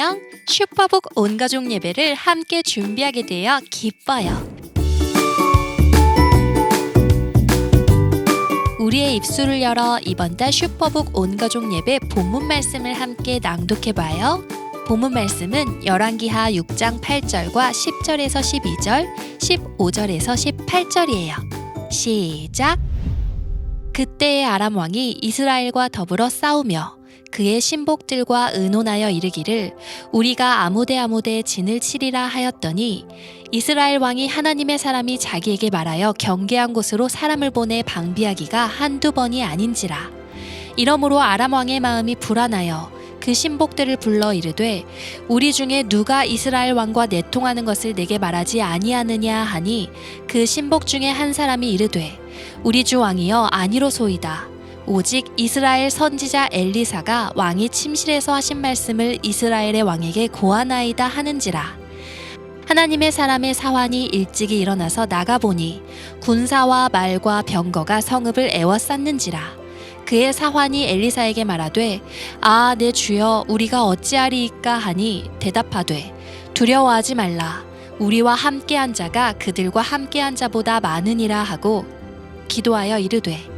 안녕. 슈퍼북 온가족 예배를 함께 준비하게 되어 기뻐요. 우리의 입술을 열어 이번 달 슈퍼북 온가족 예배 본문 말씀을 함께 낭독해 봐요. 본문 말씀은 열왕기하 6장 8절과 10절에서 12절, 15절에서 18절이에요. 시작. 그때의 아람 왕이 이스라엘과 더불어 싸우며 그의 신복들과 의논하여 이르기를 우리가 아무데 아무데 진을 치리라 하였더니 이스라엘 왕이 하나님의 사람이 자기에게 말하여 경계한 곳으로 사람을 보내 방비하기가 한두 번이 아닌지라. 이러므로 아람 왕의 마음이 불안하여 그 신복들을 불러 이르되 우리 중에 누가 이스라엘 왕과 내통하는 것을 내게 말하지 아니하느냐 하니 그 신복 중에 한 사람이 이르되 우리 주 왕이여 아니로소이다 오직 이스라엘 선지자 엘리사가 왕이 침실에서 하신 말씀을 이스라엘의 왕에게 고하나이다 하는지라. 하나님의 사람의 사환이 일찍이 일어나서 나가보니 군사와 말과 병거가 성읍을 에워쌌는지라. 그의 사환이 엘리사에게 말하되 아 내 주여 우리가 어찌하리이까 하니 대답하되 두려워하지 말라. 우리와 함께한 자가 그들과 함께한 자보다 많으니라 하고 기도하여 이르되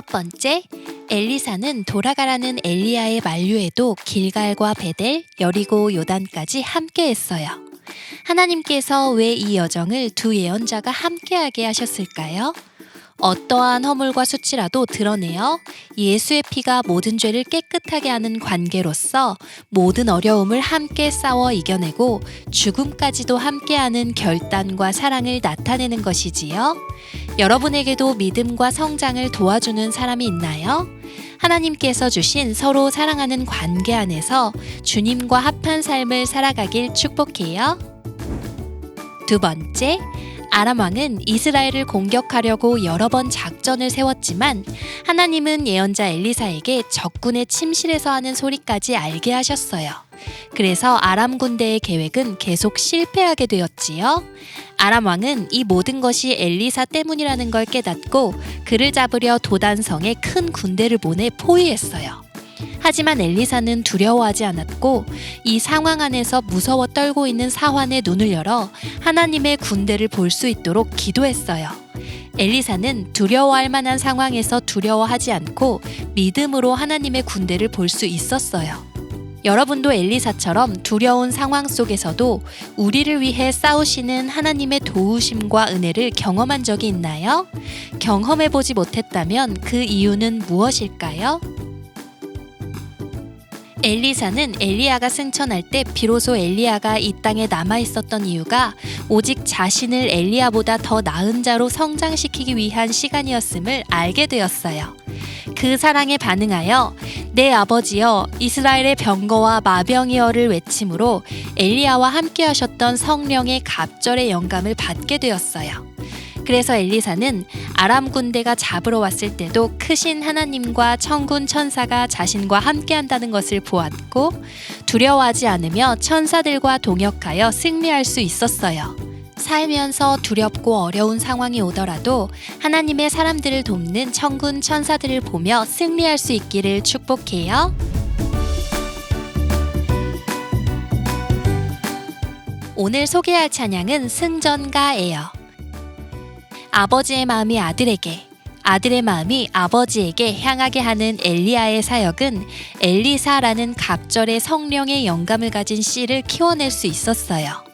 첫 번째, 엘리사는 돌아가라는 엘리야의 만류에도 길갈과 베델, 여리고 요단까지 함께했어요. 하나님께서 왜 이 여정을 두 예언자가 함께하게 하셨을까요? 어떠한 허물과 수치라도 드러내어 예수의 피가 모든 죄를 깨끗하게 하는 관계로서 모든 어려움을 함께 싸워 이겨내고 죽음까지도 함께하는 결단과 사랑을 나타내는 것이지요. 여러분에게도 믿음과 성장을 도와주는 사람이 있나요? 하나님께서 주신 서로 사랑하는 관계 안에서 주님과 합한 삶을 살아가길 축복해요. 두 번째, 아람 왕은 이스라엘을 공격하려고 여러 번 작전을 세웠지만 하나님은 예언자 엘리사에게 적군의 침실에서 하는 소리까지 알게 하셨어요. 그래서 아람 군대의 계획은 계속 실패하게 되었지요. 아람 왕은 이 모든 것이 엘리사 때문이라는 걸 깨닫고 그를 잡으려 도단성에 큰 군대를 보내 포위했어요. 하지만 엘리사는 두려워하지 않았고 이 상황 안에서 무서워 떨고 있는 사환의 눈을 열어 하나님의 군대를 볼 수 있도록 기도했어요. 엘리사는 두려워할 만한 상황에서 두려워하지 않고 믿음으로 하나님의 군대를 볼 수 있었어요. 여러분도 엘리사처럼 두려운 상황 속에서도 우리를 위해 싸우시는 하나님의 도우심과 은혜를 경험한 적이 있나요? 경험해보지 못했다면 그 이유는 무엇일까요? 엘리사는 엘리야가 승천할 때 비로소 엘리야가 이 땅에 남아 있었던 이유가 오직 자신을 엘리야보다 더 나은 자로 성장시키기 위한 시간이었음을 알게 되었어요. 그 사랑에 반응하여 내 아버지여 이스라엘의 병거와 마병이여를 외침으로 엘리야와 함께 하셨던 성령의 갑절의 영감을 받게 되었어요. 그래서 엘리사는 아람 군대가 잡으러 왔을 때도 크신 하나님과 천군 천사가 자신과 함께 한다는 것을 보았고 두려워하지 않으며 천사들과 동역하여 승리할 수 있었어요. 살면서 두렵고 어려운 상황이 오더라도 하나님의 사람들을 돕는 천군 천사들을 보며 승리할 수 있기를 축복해요. 오늘 소개할 찬양은 승전가예요. 아버지의 마음이 아들에게, 아들의 마음이 아버지에게 향하게 하는 엘리야의 사역은 엘리사라는 갑절의 성령의 영감을 가진 씨를 키워낼 수 있었어요.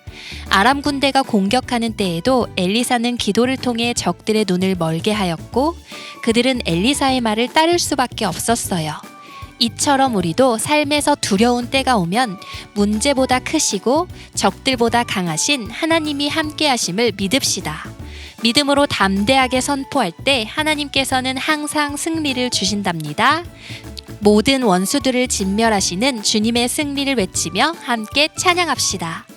아람 군대가 공격하는 때에도 엘리사는 기도를 통해 적들의 눈을 멀게 하였고 그들은 엘리사의 말을 따를 수밖에 없었어요. 이처럼 우리도 삶에서 두려운 때가 오면 문제보다 크시고 적들보다 강하신 하나님이 함께 하심을 믿읍시다. 믿음으로 담대하게 선포할 때 하나님께서는 항상 승리를 주신답니다. 모든 원수들을 진멸하시는 주님의 승리를 외치며 함께 찬양합시다.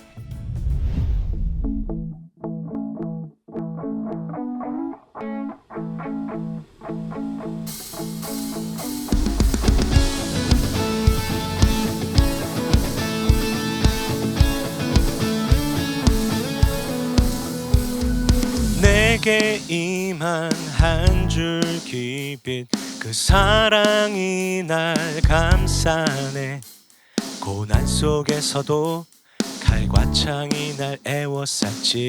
내게 임한 한 줄 기빛 그 사랑이 날 감싸네. 고난 속에서도 칼과 창이 날 애워쌌지라도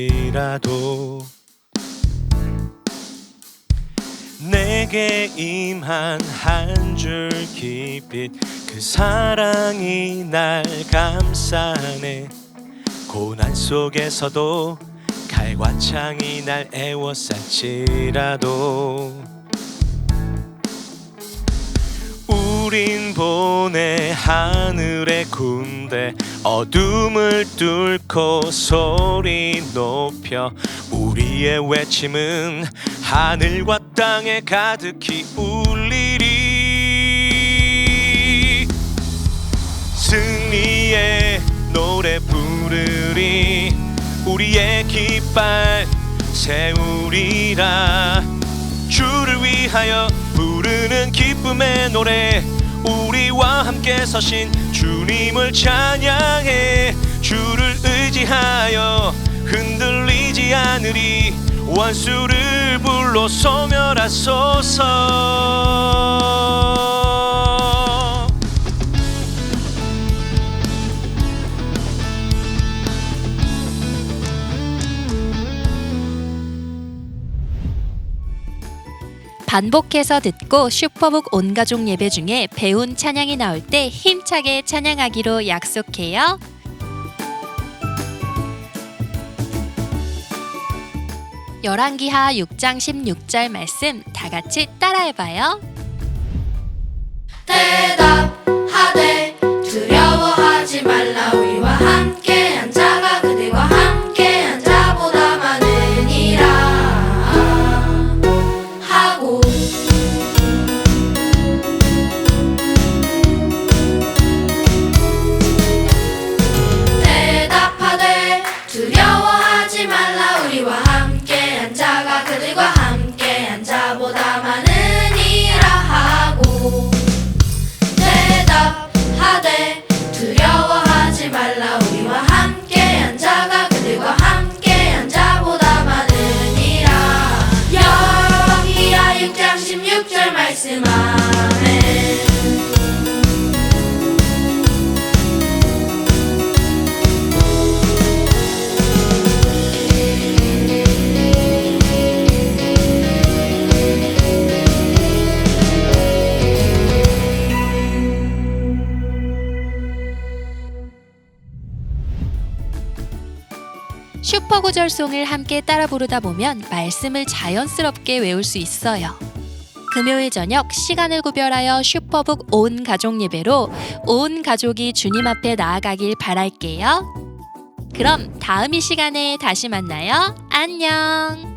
내게 임한 한 줄 기빛 그 사랑이 날 감싸네. 고난 속에서도 칼과 창이 날 애워쌌지라도 우린 보내 하늘의 군대 어둠을 뚫고 소리 높여 우리의 외침은 하늘과 땅에 가득히 울리 우리의 깃발 세우리라. 주를 위하여 부르는 기쁨의 노래. 우리와 함께 서신 주님을 찬양해. 주를 의지하여 흔들리지 않으리. 원수를 불러 소멸하소서 반복해서 듣고 슈퍼북 온가족 예배 중에 배운 찬양이 나올 때 힘차게 찬양하기로 약속해요. 열왕기하 6장 16절 말씀 다 같이 따라해 봐요. 대답하되 두려워하지 말라 슈퍼구절송을 함께 따라 부르다 보면 말씀을 자연스럽게 외울 수 있어요. 금요일 저녁 시간을 구별하여 슈퍼북 온 가족 예배로 온 가족이 주님 앞에 나아가길 바랄게요. 그럼 다음 이 시간에 다시 만나요. 안녕.